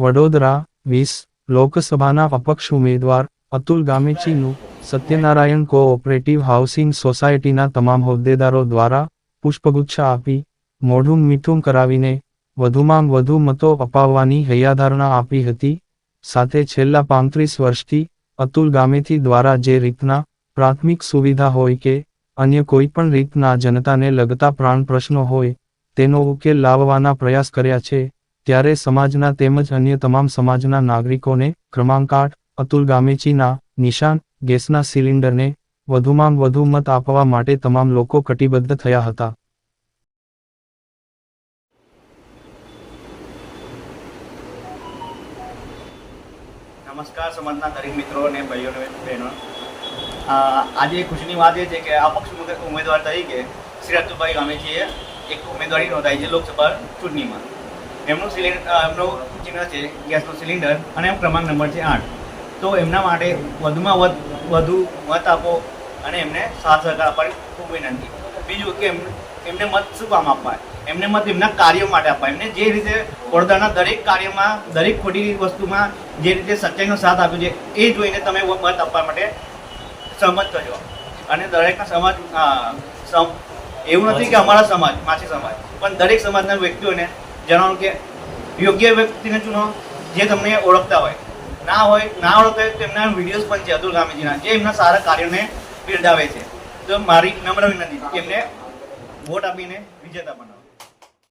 વડોદરા વીસ લોકસભાના અપક્ષ ઉમેદવાર અતુલ ગામેચીનું સત્યનારાયણ કોઓપરેટિવ હાઉસિંગ સોસાયટીના તમામ હોદ્દેદારો દ્વારા પુષ્પગુચ્છ આપી, મોઢું મીઠું કરાવીને વધુમાં વધુ મતો અપાવવાની હૈયાધારણા આપી હતી. સાથે છેલ્લા પાંત્રીસ વર્ષથી અતુલ ગામેથી દ્વારા જે રીતના પ્રાથમિક સુવિધા હોય કે અન્ય કોઈ પણ રીતના જનતાને લગતા પ્રાણ પ્રશ્નો હોય, તેનો ઉકેલ લાવવાના પ્રયાસ કર્યા છે. ત્યારે સમાજના તેમજ અન્ય તમામ સમાજના નાગરિકોને ક્રમાંક આઠ અતુલ ગામેચીના નિશાન, ગેસના સિલિન્ડરને વધુમાં વધુ મત આપવા માટે તમામ લોકો કટિબદ્ધ થયા હતા. નમસ્કાર સમાજના દરેક મિત્રો અને ભાઈઓ બહેનો. આજે ખુશીની વાત એ છે કે અપક્ષ ઉમેદવાર તરીકે શ્રી અતુલભાઈ ગામેચીએ એક ઉમેદવારી નોંધાઈ છે લોકસભા ચૂંટણીમાં. એમનું સિલિન્ડર એમનું ચિહ્ન છે ગેસનું સિલિન્ડર અને એમ ક્રમાંક નંબર છે આઠ. તો એમના માટે વધુમાં વધ વધુ મત આપો અને એમને સાથ સહકાર આપવાની ખૂબ વિનંતી. બીજું કે એમ- એમને મત શું કામ આપવા? એમને મત એમના કાર્યો માટે આપવા. એમને જે રીતે વડોદરાના દરેક કાર્યમાં દરેક ખોટી વસ્તુમાં જે રીતે સચ્ચાઈનો સાથ આપ્યો છે એ જોઈને તમે મત આપવા માટે સહમત થજો. અને દરેકના સમાજ એવું નથી કે અમારા સમાજ માછી સમાજ. પણ દરેક સમાજના વ્યક્તિઓને જણાવો કે યોગ્ય વ્યક્તિને ચૂનો, જે તમને ઓળખતા હોય. ના હોય, ના ઓળખતા હોય તો એમના વિડીયોઝ પણ છે અતુલ ગાંધીજીના જે એમના સારા કાર્યોને બિરદાવે છે. તો મારી નમ્ર વિનંતી, એમને વોટ આપીને વિજેતા બનાવો.